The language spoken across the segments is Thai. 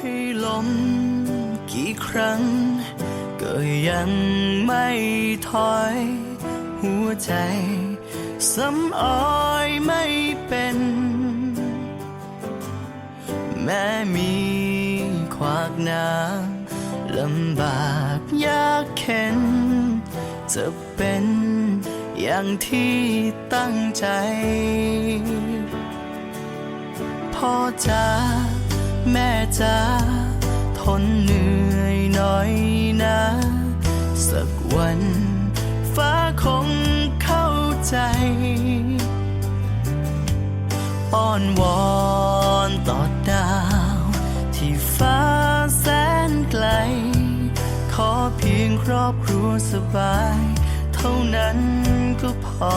ให้ล้มกี่ครั้ง ก็ยังไม่ถอย หัวใจสำออยไม่เป็น แม้มีขวากน้ำลำบากยากเข็น จะเป็นอย่างที่ตั้งใจพ่อจ๋า แม่จ๋าทนเหนื่อยหน่อยนะ สักวัน ฟ้าคงเข้าใจ อ้อนวอนต่อดาว ที่ฟ้าแสนไกล ขอเพียงครอบครัวสบาย เท่านั้นก็พอ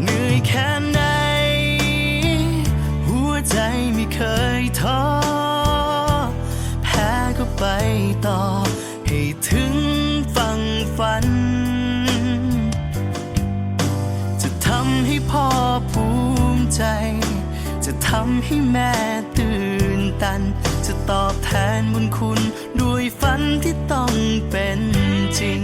เหนื่อยแค่ไหน ต่อ ให้ถึงฝั่งฝัน จะทำให้พ่อภูมิใจ จะทำให้แม่ตื่นตัน จะตอบแทนบุญคุณ ด้วยฝันที่ต้องเป็นจริง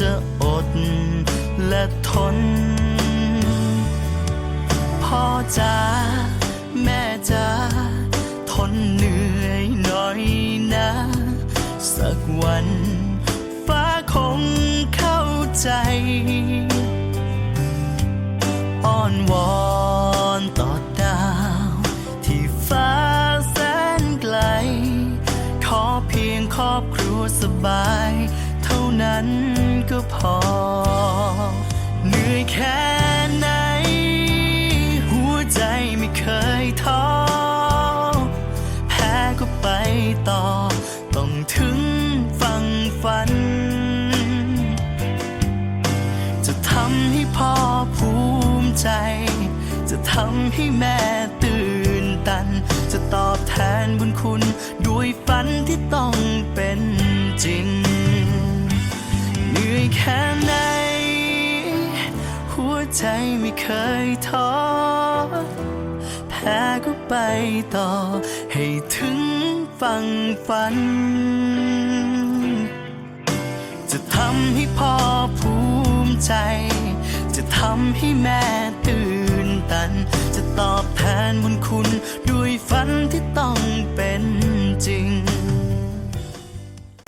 จะอดและทน พ่อจ๋าแม่จ๋าทนเหนื่อยหน่อยนะ สักวันฟ้าคงเข้าใจ อ้อนวอนต่อดาว ที่ฟ้าแสนไกล ขอเพียงครอบครัวสบาย นั้นก็พอ เหนื่อยแค่ไหน หัวใจไม่เคยท้อ แพ้ก็ไปต่อ ต้องถึงฝั่งฝัน จะทำให้พ่อภูมิใจ จะทำให้แม่ตื่นตัน จะตอบแทนบุญคุณ ด้วยฝันที่ต้อง ค่ไหน หัวใจไม่เคยท้อแพ้ก็ไปต่อ ให้ถึงฝั่งฝัน จะทำให้พ่อภูมิใจ จะทำให้แม่ตื่นตัน จะตอบแทนบุญคุณ